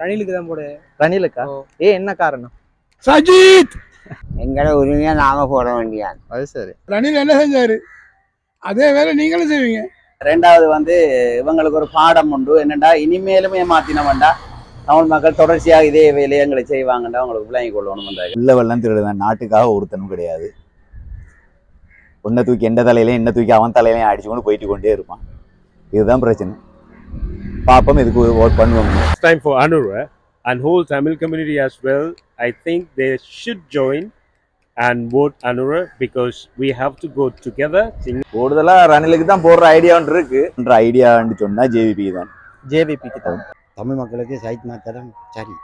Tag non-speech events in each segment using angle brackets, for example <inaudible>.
ரணிலுக்கு தான் போடு. ரணிலுக்கா. ஏ என்ன காரணம்? சஜித்! எங்களை உரிமையா நாம போட வேண்டியான் அது சரி. ரணில் என்ன செஞ்சாரு? அதே வேலை நீங்களும் செய்வீங்க. ரெண்டாவது வந்து இவங்களுக்கு ஒரு பாடம் உண்டு. என்னடா இனிமேலும் ஏமாத்தினவன்டா. தமிழ் மக்கள் தொடர்ச்சியாக இதே வேலையை எங்களை செய்வாங்கடா அவங்களுக்கு விளங்கி கொள்ளணும் உள்ள வெள்ளம் திருடுதான் நாட்டுக்காக ஒருத்தனும் கிடையாது. உன்னை தூக்கி எந்த தலையிலையும் என்ன தூக்கி அவன் தலையிலையும் அடிச்சு கொண்டு போயிட்டு கொண்டே இருப்பான். இதுதான் பிரச்சனை. பாப்போம் இதுக்கு ஓட் பண்ணுவோம். It's time for Anura and whole Tamil community as well. I think they should join and vote Anura because we have to go together. Sing- கூடுதலா ரணிலுக்கு தான் போடுற ஐடியா ஒன்று இருக்கு. ஐடியான்னு சொன்னா ஜேவிபி தான். ஜேவிபிக்கு தான். தமிழ் மக்களுக்கு சைத் மாத்திரம் சரி.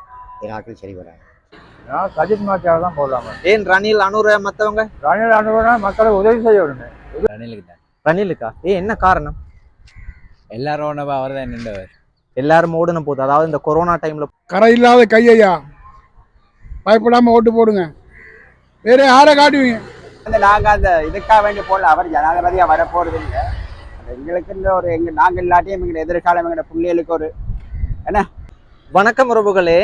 இராக்கள் சரி வராது. சஜித் மாத்தியாவை தான் போடலாமா? ஏன் ரணில் அனுர மத்தவங்க? ரணில் அனுபவம்னா மக்களுக்கு உதவி செய்ய விடுங்க. ரணிலுக்கு தான். ரணிலுக்கா? ஏ என்ன காரணம்? எல்லாரும் அவர் தான் நின்றவர் எல்லாரும் ஓடுன போது அதாவது இந்த கொரோனா டைம்ல கரை இல்லாத கையையா? பயப்படாம ஓட்டு போடுங்க. வேற யாரை காட்டுவீங்க. வந்து நாங்க அந்த இதுக்காக வேண்டி போடல. அவர் ஜனாதிபதியா வர போறது இல்லை எங்களுக்கு ஒரு எங்க நாங்க இல்லாட்டியும் எங்க எதிர்காலம் எங்க பிள்ளைகளுக்கு ஒரு வணக்கம் உறவுகளே.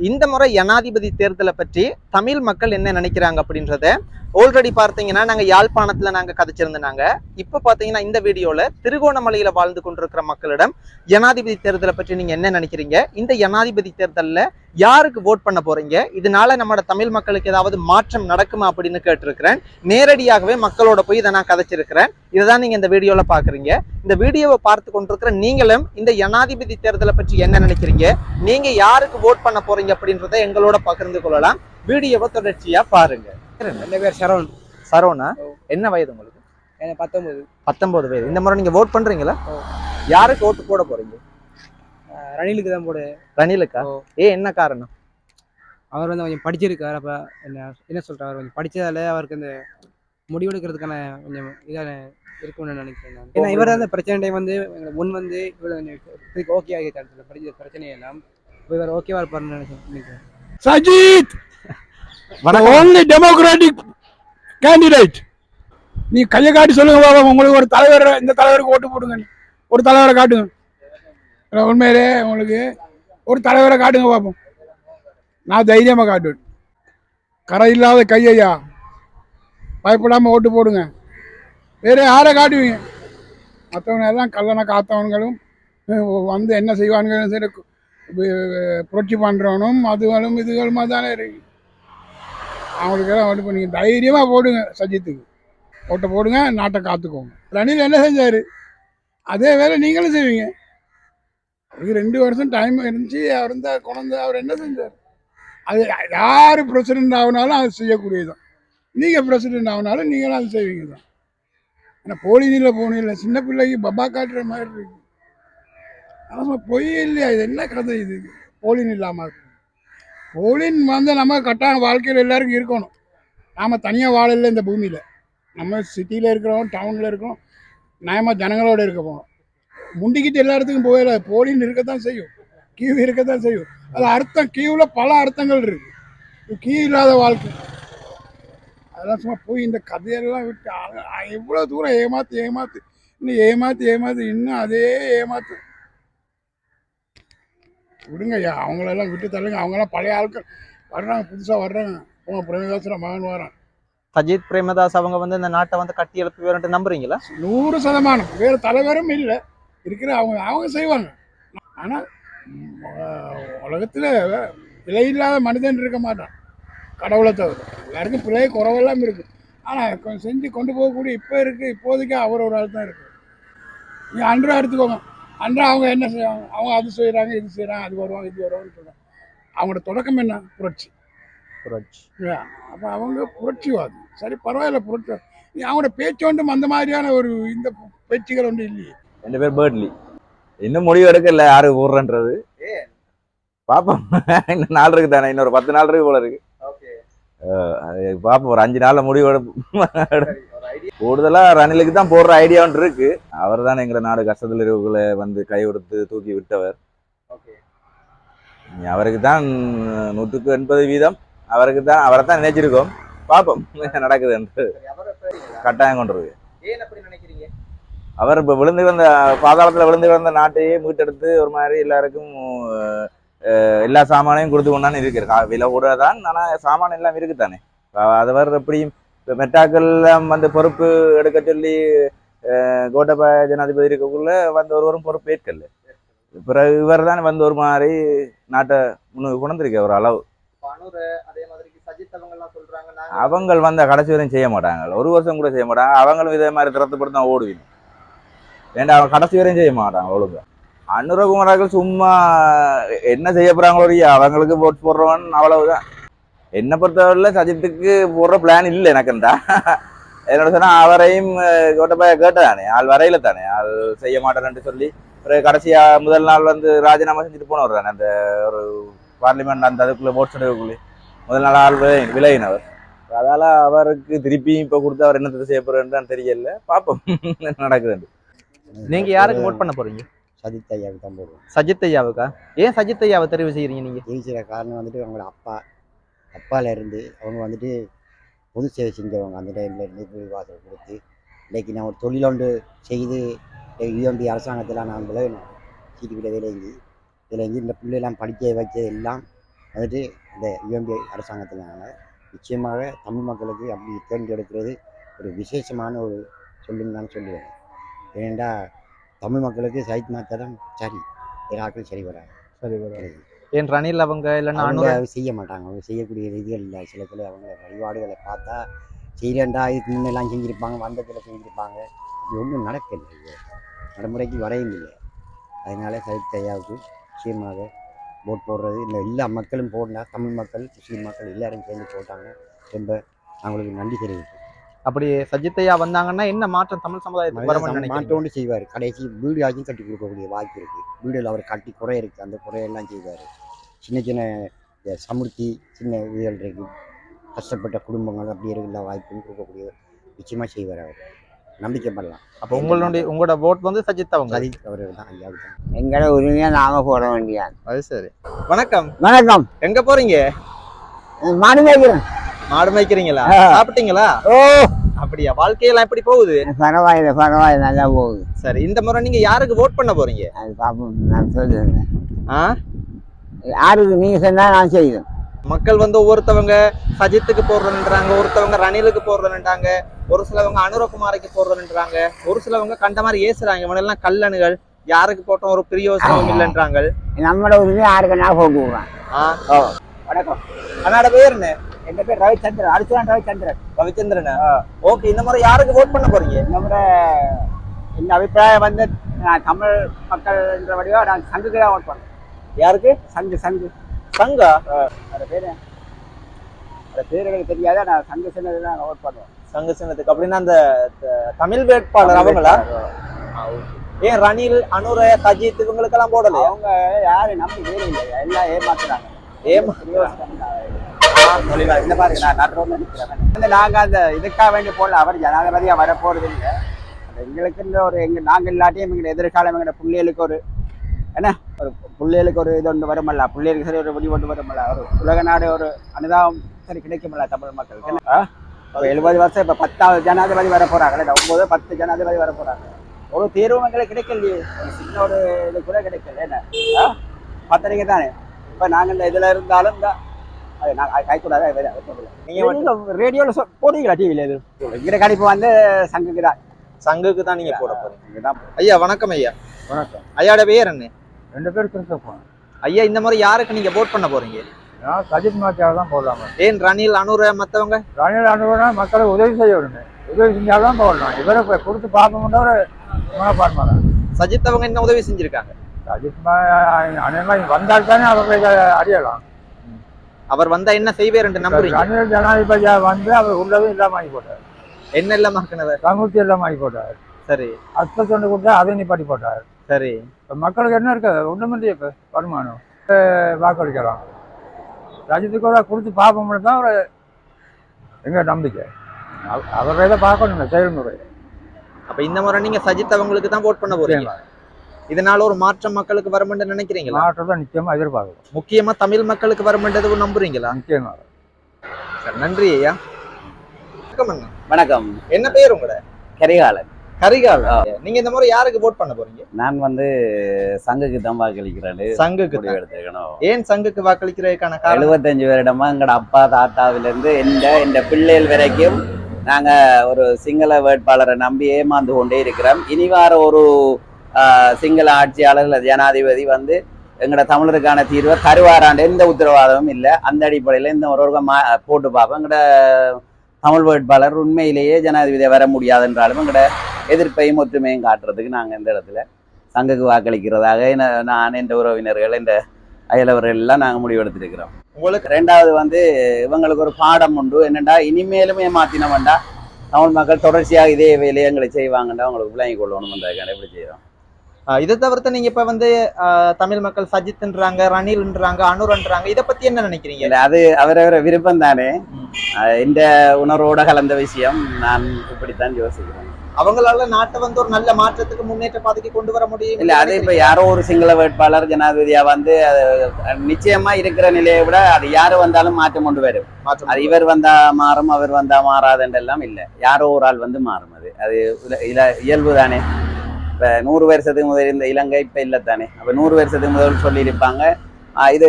இந்த முறை ஜனாதிபதி தேர்தலை பற்றி தமிழ் மக்கள் என்ன நினைக்கிறாங்க அப்படின்றத ஆல்ரெடி பார்த்தீங்கன்னா நாங்க யாழ்ப்பாணத்துல நாங்க கதைச்சிருந்தாங்க இப்போ பார்த்தீங்கன்னா இந்த வீடியோவில் திருகோணமலையில வாழ்ந்து கொண்டிருக்கிற மக்களிடம் ஜனாதிபதி தேர்தலை பற்றி நீங்க என்ன நினைக்கிறீங்க? இந்த ஜனாதிபதி தேர்தல்ல யாருக்கு ஓட் பண்ண போறீங்க? இதனால நம்மளோட தமிழ் மக்களுக்கு ஏதாவது மாற்றம் நடக்குமா அப்படின்னு கேட்டிருக்கிறேன். நேரடியாகவே மக்களோட போய் இதை நான் கதைச்சிருக்கிறேன். இதுதான் நீங்க இந்த வீடியோல பாக்குறீங்க. இந்த வீடியோவை பார்த்து கொண்டிருக்கிற நீங்களும் இந்த ஜனாதிபதி தேர்தலை பற்றி என்ன நினைக்கிறீங்க? நீங்க யாருக்கு ஓட் பண்ண போறீங்க அப்படின்றத எங்களோட பகிர்ந்து கொள்ளலாம். வீடியோவை தொடர்ச்சியா பாருங்க. என் பேர்? சரவண். சரவணா? என்ன வயது உங்களுக்கு? பத்தொன்பது. பத்தொன்பது வயது. இந்த முறை நீங்க ஓட் பண்றீங்களா. யாருக்கு ஓட்டு போட போறீங்க? ரணிலுக்கு தான் போடு. ரணிலுக்கா. ஏ என்ன காரணம்? அவர் வந்து கொஞ்சம் படிச்சிருக்காரு அப்போ என்ன என்ன சொல்கிறார் அவர் கொஞ்சம் படித்ததால அவருக்கு இந்த முடிவெடுக்கிறதுக்கான கொஞ்சம் இதான இருக்கும்னு நினைக்கிறேன் நான். ஏன்னா இவர் அந்த பிரச்சனை டைம் வந்து எங்களை முன் வந்து இவர் ஓகே ஆகிட்டார் படிச்ச பிரச்சனை எல்லாம் இவர் ஓகேவா இருப்பார்னு நினைக்கிறேன் நினைக்கிறேன். சஜித்! ஓன்லி டெமோக்ராட்டிக் கேண்டிடேட் நீ கையை காட்டி சொல்லுங்க உங்களுக்கு ஒரு தலைவர் இந்த தலைவருக்கு ஓட்டு போடுங்க ஒரு தலைவரை காட்டுங்க. உண்மையிலே உங்களுக்கு ஒரு தலைவரை காட்டுங்க பார்ப்போம் நான் தைரியமாக காட்டுவேன். கரை இல்லாத கையையா? பயப்படாமல் ஓட்டு போடுங்க. வேறு யாரை காட்டுவீங்க? மற்றவங்க எல்லாம் கல்லணை காத்தவன்களும் வந்து என்ன செய்வானுங்களும் சரி புரட்சி பண்ணுறவனும் அதுகளும் இதுகளுமா தானே இருக்கு. அவங்களுக்கெல்லாம் ஓட்டு பண்ணி தைரியமாக போடுங்க சஜித்துக்கு. ஓட்டை போடுங்க நாட்டை காத்துக்கோங்க. ரணில் என்ன செஞ்சார்? அதே வேலை நீங்களும் செய்வீங்க. அவருக்கு ரெண்டு வருஷம் டைம் இருந்துச்சு. அவர் இருந்தால் குழந்த அவர் என்ன செஞ்சார்? அது யார் பிரசிடென்ட் ஆகினாலும் அது செய்யக்கூடியதுதான். நீங்கள் பிரசிடென்ட் ஆகினாலும் நீங்களும் அது செய்வீங்க தான் ஆனால் போலினில் இல்லை. சின்ன பிள்ளைக்கு பப்பா காட்டுற மாதிரி இருக்கு. ஆமாம் பொய் இல்லையா? இது என்ன கதை இது? போலின் இல்லாமல் இருக்கு. போலின் வந்து நம்ம கட்டாய வாழ்க்கையில் எல்லாருக்கும் இருக்கணும். நாம் தனியாக வாழல இந்த பூமியில். நம்ம சிட்டியில் இருக்கிறோம் டவுனில் இருக்கிறோம். நியாயமாக ஜனங்களோடு இருக்க போகணும் முண்டிக்கிட்டு எல்லா இடத்துக்கும் போயிடல போலின் இருக்கத்தான் செய்யும். கியூ இருக்கத்தான் செய்யும். அது அர்த்தம் கியூவில் பல அர்த்தங்கள் இருக்கு. கியூ இல்லாத வாழ்க்கை. அதெல்லாம் சும்மா போய் இந்த கதையெல்லாம் விட்டு எவ்வளோ தூரம் ஏமாத்து ஏமாத்து. இன்னும் ஏமாத்து ஏமாத்து இன்னும் அதே ஏமாத்து. விடுங்க ஐயா அவங்களெல்லாம் விட்டு தள்ளுங்க. அவங்கெல்லாம் பழைய ஆட்கள். வர்றாங்க புதுசாக வர்றாங்க. போங்க பிரேமதாசர மகன் வரான். சஜித் பிரேமதாஸ் அவங்க வந்து இந்த நாட்டை வந்து கட்டி எழுப்புவார்ன்ட்டு நம்புறீங்களா? நூறு சதமானம். வேறு தலைவரும் இல்லை. இருக்கிற அவங்க அவங்க செய்வாங்க. ஆனால் உலகத்தில் பிழை இல்லாத மனிதன் இருக்க மாட்டான். கடவுளை தவிர. எல்லாருக்கும் பிழை குறவெல்லாம் இருக்கு. ஆனால் செஞ்சு கொண்டு போகக்கூடிய இப்போ இருக்குது இப்போதைக்கு அவர் ஒரு ஆள் தான் இருக்கு நீ அன்றா எடுத்துக்கோங்க அன்றா அவங்க என்ன செய்வாங்க? அவங்க அது செய்கிறாங்க இது செய்கிறாங்க அது வருவாங்க இது வருவாங்கன்னு சொல்கிறாங்க அவங்களோட தொடக்கம் என்ன? புரட்சி. புரட்சி. அப்போ அவங்க புரட்சிவாதி. சரி பரவாயில்ல புரட்சி. நீ அவங்களோட பேச்சு ஒன்றும் அந்த மாதிரியான ஒரு இந்த பேச்சுகள் ஒன்றும் இல்லையே. ரெண்டு பேர் பேர்ட்லி இன்னும் முடிவு எடுக்கல யாரு ஊர்றன்றது பாப்போம். இன்னும் நாள் இருக்கு தானே இன்னொரு பத்து நாள் இருக்கு போல இருக்கு. அது பாப்போம் ஒரு அஞ்சு நாள்ல முடிவு எடுப்போம். <laughs> கூடுதலா ரணிலுக்கு தான் போடுற ஐடியா ஒன்று இருக்கு. அவர் தான் எங்களை நாடு கஷ்டத்தில் இருக்கவங்களை வந்து கை கொடுத்து தூக்கி விட்டவர். அவருக்கு தான் நூற்றுக்கு எண்பது வீதம். அவருக்கு தான் அவரை தான் நினைச்சிருக்கோம். பார்ப்போம் நடக்குது என்று கட்டாயம் கொண்டிருக்கு ஏன் அப்படி நினைக்கிறீங்க? அவர் இப்போ விழுந்து வந்த பாதாளத்தில் விழுந்து வந்த நாட்டையே மீட்டெடுத்து ஒரு மாதிரி எல்லாருக்கும் எல்லா சாமானையும் கொடுத்து கொண்டான்னு இருக்கு. கா- விலை கூட தான் ஆனா சாமான் எல்லாம் இருக்குதானே? அஹ் அது வர எப்படியும் இப்போ மெட்டாக்கள் எல்லாம் வந்து பொறுப்பு எடுக்க சொல்லி கோட்டபாய ஜனாதிபதி இருக்கக்குள்ள வந்து ஒருவரும் பொறுப்பு ஏற்கல. பிறகு இவர் தான் வந்து ஒரு மாதிரி நாட்டை முன்னுக்கு கொண்டிருக்க ஒரு அளவு. அவங்க வந்து கடைசி வரையும் செய்ய மாட்டாங்க. ஒரு வருஷம் கூட செய்ய மாட்டாங்க. அவங்களும் இதே மாதிரி திறத்துப்பட்டு தான் ஓடுவீங்க. ஏன்டா அவன் கடைசி வரையும் செய்ய மாட்டாங்க ஒழுங்கா அனுரகுமாராக்கள் சும்மா என்ன செய்ய போறாங்களோ அவங்களுக்கு ஓட் போடுறவன் அவ்வளவுதான். என்னை பொறுத்தவரையில் சஜித்துக்கு போடுற பிளான் இல்லை எனக்குண்டா. என்னோட சொன்னா அவரையும் அஹ், கேட்டதானே. ஆள் வரையில தானே. ஆள் செய்ய மாட்டேன்னு சொல்லி ஒரு கடைசியா முதல் நாள் வந்து ராஜினாமா செஞ்சுட்டு போனவர் தானே. அந்த ஒரு பார்லிமெண்ட் அந்த அதுக்குள்ளே ஓட் எடுக்கக்குள்ளே. முதல் நாள் ஆள் விலை விலகினவர். அதால அவருக்கு திருப்பியும் இப்போ கொடுத்து அவர் என்னத்தை செய்ய போறேன்னு தெரியல. பார்ப்போம். நடக்குது நடக்குதுன்னு. நீங்க யாருக்கு ஓட் பண்ண போறீங்க? சதித் ஐயாவுக்கு தான் போடுவோம் சஜித் ஐயாவுக்கா? ஏன் சஜித் ஐயாவை தெரிவு செய்யறீங்க நீங்க? ஜெயிச்சிட காரணம் வந்துட்டு அவங்களோட அப்பா அப்பால இருந்து அவங்க வந்துட்டு பொது சேவை செஞ்சவங்க அந்த டைம்ல இருந்து வீடு கொடுத்து இன்னைக்கு நான் ஒரு தொழில் ஒன்று செய்து யூஎம்பி அரசாங்கத்தில் நான் விளைவினேன் சீட்டுக்கிட்ட விளைஞ்சி விளைஞ்சி இந்த பிள்ளையெல்லாம் படிக்க வச்சது எல்லாம் வந்துட்டு இந்த யூஎம்பி அரசாங்கத்தினால நிச்சயமாக தமிழ் மக்களுக்கு அப்படி தேர்ந்தெடுக்கிறது ஒரு விசேஷமான ஒரு சொல்லுன்னு நான் சொல்லுவேன். ஏனெண்டா தமிழ் மக்களுக்கு சைத் மாத்தடம் சரி இராக்கள் சரி வராது. சரி ஏன் ரணில் அவங்க இல்லைன்னா அவங்க செய்ய மாட்டாங்க. அவங்க செய்யக்கூடிய இதுகள் இல்லை. சில சில அவங்க வழிபாடுகளை பார்த்தா செய்யறேன்டா இதுக்கு முன்னெல்லாம் செஞ்சுருப்பாங்க வந்தத்தில் செஞ்சுருப்பாங்க. அப்படி ஒன்றும் நடக்கல இது. நடைமுறைக்கு வரையும் இல்லை. அதனால சைத் ஐயாவுக்கு நிச்சயமாக ஓட் போடுறது இல்லை எல்லா மக்களும் போடலாம் தமிழ் மக்கள் முஸ்லீம் மக்கள் எல்லாரும் சேர்ந்து போட்டாங்க ரொம்ப அவங்களுக்கு நன்றி தெரிவிக்கும் அப்படி சஜித் ஐயா வந்தாங்கன்னா என்ன மாற்றம் தமிழ் சமுதாயத்துக்கு நினைக்கிறீங்க? மாட்டோண்டு செய்வார். கடைசி வீடு ஆச்சும் கட்டி கொடுக்கக்கூடிய வாய்ப்பு இருக்குது வீடுல அவர் கட்டி குறை இருக்குது அந்த குறையெல்லாம் செய்வார். சின்ன சின்ன சமுர்த்தி சின்ன வீடுகள் இருக்கு. கஷ்டப்பட்ட குடும்பங்கள் அப்படி இருக்கிற வாய்ப்பும் கொடுக்கக்கூடிய நிச்சயமாக செய்வார் அவர். நம்பிக்கைப்படலாம். அப்ப உங்களுடைய உங்களோட ஓட் வந்து சஜித் அவங்க சதி அவர்கள் தான் தான். எங்களை உரிமையா நாம போட வேண்டியான் அது சரி. வணக்கம். வணக்கம். எங்க போறீங்க? மாடு மேய்க்கிறேன் மாடு மேய்க்கிறீங்களா. சாப்பிட்டீங்களா? ஓ. அப்படியா? வாழ்க்கையெல்லாம் எப்படி போகுது? பரவாயில்ல பரவாயில்ல நல்லா போகுது. சரி இந்த முறை நீங்க யாருக்கு ஓட் பண்ண போறீங்க? அது பாப்போம் நான் சொல்லுறேன் ஆ? யாருக்கு நீங்க சொன்னா நான் செய்வேன். மக்கள் வந்து ஒவ்வொருத்தவங்க சஜித்துக்கு போடுறேன்றாங்க ஒருத்தவங்க ரணிலுக்கு போடுறேன்றாங்க ஒரு சிலவங்க அனுரகுமாருக்கு போடுறேன்றாங்க ஒரு சிலவங்க கண்ட மாதிரி ஏசுறாங்க. இவனெல்லாம் கல்லணுகள் யாருக்கு போட்டோம் ஒரு பிரியோசனம் இல்லைன்றாங்க. நம்மளோட உரிமையை யாருக்கு நான் போட்டு விடுவேன். ஆ. வணக்கம். அண்ணாட பேர் என்ன? என் பேர் ரவிச்சந்திரன். அடுத்த ரவிச்சந்திரன். ரவிச்சந்திரன்? ஓகே இந்த முறை யாருக்கு ஓட் பண்ண போறீங்க? இந்த அபிப்பிராயம் வந்து நான் தமிழ் மக்கள் என்ற வடிவா நான் சங்குக்கு தான் ஓட் பண்ணேன். யாருக்கு? சங்கு சங்கு. சங்கா? அந்த பேர் அந்த பேர் எனக்கு தெரியாத? நான் சங்கு சின்னது தான் ஓட் பண்ணுவேன் சங்க சின்னத்துக்கு அப்படின்னா அந்த தமிழ் வேட்பாளர் அவங்களா? ஏன் ரணில் அனுர சஜித் இவங்களுக்கெல்லாம் போடலையா? அவங்க யாரும் நம்பி வேறு இல்லை எல்லாம் ஏமாத்துறாங்க. ஏமா இந்த பாருங்க நான் நடு நினைக்கிறேன் நிக்கிறேன். நாங்க அந்த இதுக்காக வேண்டி போடல அவர் ஜனாதிபதியா வர போறது இல்லை அது எங்களுக்குன்ற ஒரு எங்க நாங்கள் இல்லாட்டியும் எங்க எதிர்காலம் எங்க பிள்ளைகளுக்கு ஒரு என்ன ஒரு பிள்ளைகளுக்கு ஒரு இது ஒன்று வருமல்ல பிள்ளைகளுக்கு சரி ஒரு வழி ஒன்று வருமல்ல ஒரு உலக நாடு ஒரு அனுதாபம் சரி கிடைக்குமல்ல தமிழ் மக்களுக்கு என்ன? எழுபது வருஷம் இப்போ பத்தாவது ஜனாதிபதி வர போறாங்க ஒன்பது பத்து ஜனாதிபதி வர போறாங்க ஒரு தீர்வு எங்களுக்கு கிடைக்கலையே ஒரு சின்ன ஒரு இது கூட கிடைக்கல என்ன ஆ? பத்திரிக்கை தானே இப்ப நாங்க இந்த இதுல இருந்தாலும் ரேடியோல சொ- போடுவீங்களா டிவில இது? எங்கிற கணிப்பு வந்து சங்குக்கு தான். சங்குக்கு தான் நீங்க போட போறீங்க. இதுதான் ஐயா வணக்கம் ஐயா. வணக்கம். ஐயாட பேர் என்ன? ரெண்டு பேரும் கிறிஸ்தவம் ஐயா இந்த முறை யாருக்கு நீங்க ஓட் பண்ண போறீங்க? நான் சஜித் மாத்தியாக தான் போடலாமா? ஏன் ரணில் அனுர மத்தவங்க? ரணில் அனுபவம்னா மக்களுக்கு உதவி செய்ய விடுங்க உதவி செஞ்சால் தான் போடலாம் இவரை கொடுத்து பார்ப்போம்னா ஒரு மனப்பான்மை தான். சஜித் அவங்க என்ன உதவி செஞ்சிருக்காங்க? சஜித் அனைவரும் வந்தால் தானே அவரை அறியலாம் அவர் வந்தா என்ன செய்வார் என்று நம்புறீங்க? ரணில் ஜனாதிபதியா வந்து அவர் உள்ளதும் இல்லாம ஆகி போட்டார் என்ன இல்லாம இருக்கிறவர் சமூர்த்தி இல்லாம ஆகி போட்டார் சரி. அர்த்த தொண்டு கொடுத்தா அதை நிப்பாட்டி போட்டார் சரி. இப்போ மக்களுக்கு என்ன இருக்கு? ஒன்றுமில்லையே இப்போ வருமானம். வாக்களிக்கலாம். ரஜித்துக்கு கூட கொடுத்து பார்ப்போம்னு தான் ஒரு எங்க நம்பிக்கை. அவ- அவரை இதை பார்க்கணுங்க செயல்முறை. அப்ப இந்த முறை நீங்க சஜித் அவங்களுக்கு தான் ஓட் பண்ண போறீங்க. இதனால ஒரு மாற்றம் மக்களுக்கு வருமென்று நினைக்கிறீங்களா? மாற்றத்தை நிச்சயமா எதிர்பார்க்கலாம். முக்கியமா தமிழ் மக்களுக்கு வருமென்றது நம்புறீங்களா? நிச்சயமா. சரி, நன்றி ஐயா. வணக்கம். வணக்கம். என்ன பேர் உங்களோட? கரிகாலன். கரிகால் நீங்க இந்த முறை யாருக்கு vote பண்ண போறீங்க? நான் வந்து சங்குக்கு தான் வாக்களிக்கிறேன் சங்குக்கு தான். எடுத்துக்கணும் ஏன் சங்குக்கு வாக்களிக்கிறதுக்கான காரணம்? எழுபத்தஞ்சு வருடமா எங்கட அப்பா தாத்தாவில இருந்து இந்த இந்த பிள்ளைகள் வரைக்கும் நாங்க ஒரு சிங்கள வேட்பாளரை நம்பி ஏமாந்து கொண்டே இருக்கிறோம். இனி வார ஒரு சிங்கள ஆட்சியாளர் இல்ல ஜனாதிபதி வந்து எங்கட தமிழருக்கான தீர்வை தருவாராண்டு எந்த உத்தரவாதமும் இல்லை. அந்த அடிப்படையில் இந்த ஒரு ஒரு மா போட்டு பார்ப்போம். எங்கட தமிழ் வேட்பாளர் உண்மையிலேயே ஜனாதிபதியாக வர முடியாது என்றாலும் எங்கட எதிர்ப்பையும் ஒற்றுமையும் காட்டுறதுக்கு நாங்கள் இந்த இடத்துல சங்குக்கு வாக்களிக்கிறதாக என்ன- நான் என்ற உறவினர்கள் இந்த அயலவர்கள் எல்லாம் நாங்கள் முடிவெடுத்திருக்கிறோம். உங்களுக்கு? ரெண்டாவது வந்து இவங்களுக்கு ஒரு பாடம் உண்டு. என்னடா இனிமேலும் ஏமாத்தினோம்டா தமிழ் மக்கள் தொடர்ச்சியாக இதே வேலையை எங்களை செய்வாங்கண்டா அவங்களுக்கு விளங்கி கொள்ளணும்ன்றதுக்கான எப்படி செய்கிறோம் இதை தவிர்த்து நீங்க இப்ப வந்து தமிழ் மக்கள் சஜித்ன்றாங்க ரணில்ன்றாங்க அனுரன்றாங்க இதை பத்தி என்ன நினைக்கிறீங்க? அது அவரவர விருப்பம் தானே இந்த உணர்வோட கலந்த விஷயம் நான் இப்படித்தான் யோசிக்கிறேன். அவங்களால நாட்டை வந்து ஒரு நல்ல மாற்றத்துக்கு முன்னேற்ற பாதைக்கு கொண்டு வர முடியும் இல்ல அது இப்ப யாரோ ஒரு சிங்கள வேட்பாளர் ஜனாதிபதியா வந்து நிச்சயமா இருக்கிற நிலையை விட அது யாரு வந்தாலும் மாற்றம் கொண்டு வரும். அது இவர் வந்தா மாறும் அவர் வந்தா மாறாதுன்றெல்லாம் இல்ல. யாரோ ஒரு ஆள் வந்து மாறும் அது. அது இயல்பு தானே இப்ப நூறு வருஷத்துக்கு முதல் இந்த இலங்கை இப்ப இல்ல தானே அப்ப நூறு வருஷத்துக்கு முதல் சொல்லியிருப்பாங்க. இது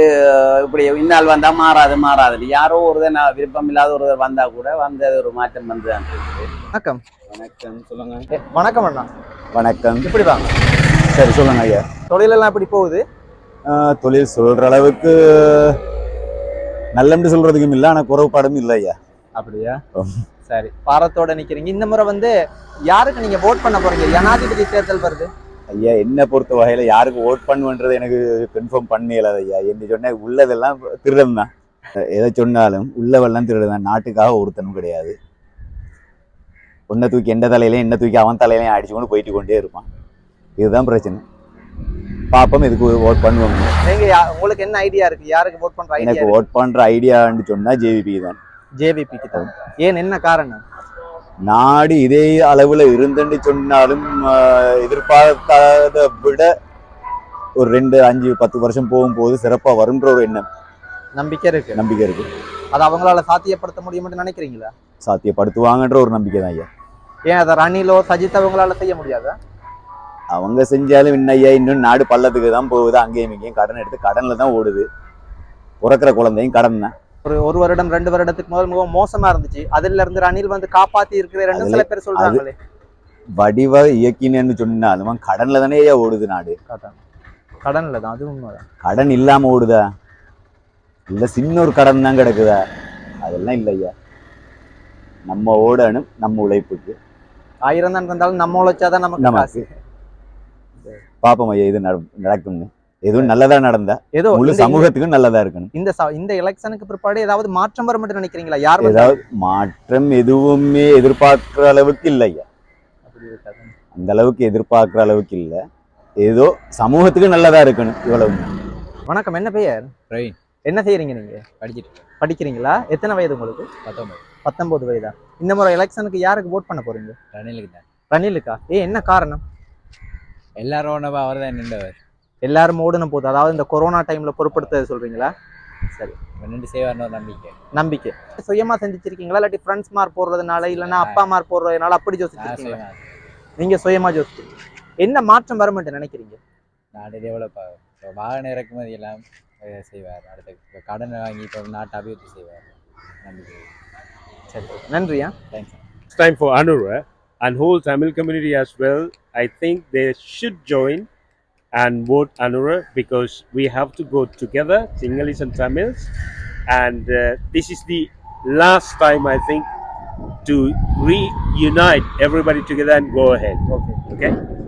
இப்படி இந்நாள் வந்தா மாறாது மாறாது. யாரோ ஒருத்தர் நான் விருப்பம் இல்லாத ஒருத்தர் வந்தா கூட வந்தது ஒரு மாற்றம் வந்து வணக்கம். வணக்கம் சொல்லுங்க. வணக்கம் அண்ணா. வணக்கம். இப்படி வாங்க. சரி சொல்லுங்க ஐயா. தொழிலெல்லாம் எப்படி போகுது? தொழில் சொல்ற அளவுக்கு நல்லம்னு சொல்றதுக்கும் இல்லை ஆனா குறைபாடும் இல்லை ஐயா. அப்படியா? சரி பாரத்தோட நிக்கிறீங்க. இந்த முறை வந்து யாருக்கு நீங்க vote பண்ண போறீங்க? ஜனாதிபதி தேர்தல் வருது. ஐயா என்ன பொறுத்த வகையில யாருக்கு ஓட் பண்ணுவேன்றது எனக்கு கன்ஃபார்ம் பண்ணல ஐயா. என்று சொன்ன உள்ளதெல்லாம் திருடன் தான். எதை சொன்னாலும் உள்ளவெல்லாம் திருடன் தான். நாட்டுக்காக ஒருத்தனும் கிடையாது. உன்னை தூக்கி எந்த தலையிலையும் என்ன தூக்கி அவன் தலையிலையும் அடிச்சு கொண்டு போயிட்டு கொண்டே இருப்பான். இதுதான் பிரச்சனை. பாப்போம் இதுக்கு ஓட் பண்ணுவோம். நீங்க உங்களுக்கு என்ன ஐடியா இருக்கு? யாருக்கு vote பண்ற எனக்கு ஓட் பண்ற ஐடியான்னு சொன்னா ஜேவிபி தான். ஜேவிபிக்கு தான் ஏன் என்ன காரணம்? நாடு இதே அளவுல இருந்துன்னு சொன்னாலும் எதிர்பார்க்காத விட ஒரு ரெண்டு அஞ்சு பத்து வருஷம் போகும்போது சிறப்பா வரும்ன்ற ஒரு எண்ணம். நம்பிக்கை இருக்கு. நம்பிக்கை இருக்கு. அது அவங்களால சாத்தியப்படுத்த முடியும்னு நினைக்கிறீங்களா? சாத்தியப்படுத்துவாங்கன்ற ஒரு நம்பிக்கை தான் ஐயா. ஏன் அதை ரணிலோ சஜித் அவங்களால செய்ய முடியாதா? அவங்க செஞ்சாலும் இன்னும் ஐயா இன்னும் நாடு பள்ளத்துக்கு தான் போகுது. அங்கேயும் இங்கேயும் கடன் எடுத்து கடன்ல தான் ஓடுது. பிறக்கிற குழந்தையும் கடன் தான் ஒரு ஒரு வருடம் ரெண்டு வருடத்துக்கு முதல் மிகவும் மோசமா இருந்துச்சு. அதுல இருந்து ரணில் வந்து காப்பாத்தி இருக்கிற சில பேர் சொல்றாங்களே. வடிவ இயக்கினேன்னு சொன்னாலும் அவன் கடன்ல தானே ஓடுது நாடு. கடன்ல தான் அது உண்மைதான். கடன் இல்லாம ஓடுதா? இல்ல சின்ன ஒரு கடன் தான் கிடக்குதா? அதெல்லாம் இல்லை ஐயா. நம்ம ஓடணும் நம்ம உழைப்புக்கு. ஆயிரம் தான் இருந்தாலும் நம்ம உழைச்சாதான் நமக்கு நமக்கு. பாப்போம் ஐயா இது நட- நடக்கும்னு. எதுவும் நல்லதா நடந்தா ஏதோ முழு சமூகத்துக்கும் நல்லதா இருக்கணும். இந்த இந்த எலெக்ஷனுக்கு பிற்பாடு ஏதாவது மாற்றம் வரும் என்று நினைக்கிறீங்களா? யார் ஏதாவது மாற்றம் எதுவுமே எதிர்பார்க்கிற அளவுக்கு இல்லை ஐயா அப்படி இருக்காது. அந்த அளவுக்கு எதிர்பார்க்கிற அளவுக்கு இல்ல. ஏதோ சமூகத்துக்கு நல்லதா இருக்கணும் இவ்வளவு. வணக்கம் என்ன பெயர்? பிரவீன். என்ன செய்யறீங்க நீங்க? படிச்சிட்டு. படிக்கிறீங்களா? எத்தனை வயது உங்களுக்கு? பத்தொன்பது. பத்தொன்பது வயதா? இந்த முறை எலெக்ஷனுக்கு யாருக்கு ஓட் பண்ண போறீங்க? ரணிலுக்கு தான். ரணிலுக்கா? ஏ என்ன காரணம்? எல்லாரும் அவர் தான் நின்றவர். எல்லாரும் ஓடுன போது அதாவது இந்த கொரோனா டைம்ல பொறுப்படுத்த சொல்றீங்களா? சரி. நின்று செய்வார்னு ஒரு நம்பிக்கை. நம்பிக்கை. சுயமா செஞ்சிருக்கீங்களா இல்லாட்டி ஃப்ரெண்ட்ஸ் மார்க் போடுறதுனால இல்லைன்னா அப்பா மார்க் போடுறதுனால அப்படி யோசிச்சிருக்கீங்களா? செய்வேன் நீங்க சுயமா யோசிச்சிருக்கீங்க என்ன மாற்றம் வரும் என்று நினைக்கிறீங்க? நாடு டெவலப் ஆகும். இப்போ வாகன இறக்குமதி எல்லாம் செய்வார். அடுத்து இப்போ கடன் வாங்கி இப்போ நாட்டை அபிவிருத்தி செய்வார். நம்பிக்கை சரி. நன்றியா thanks It's time for Anura and whole Tamil community as well. I think they should join and vote Anura because we have to go together, Sinhalese and Tamils. And uh, this is the last time, I think, to reunite everybody together and go ahead. Okay Okay?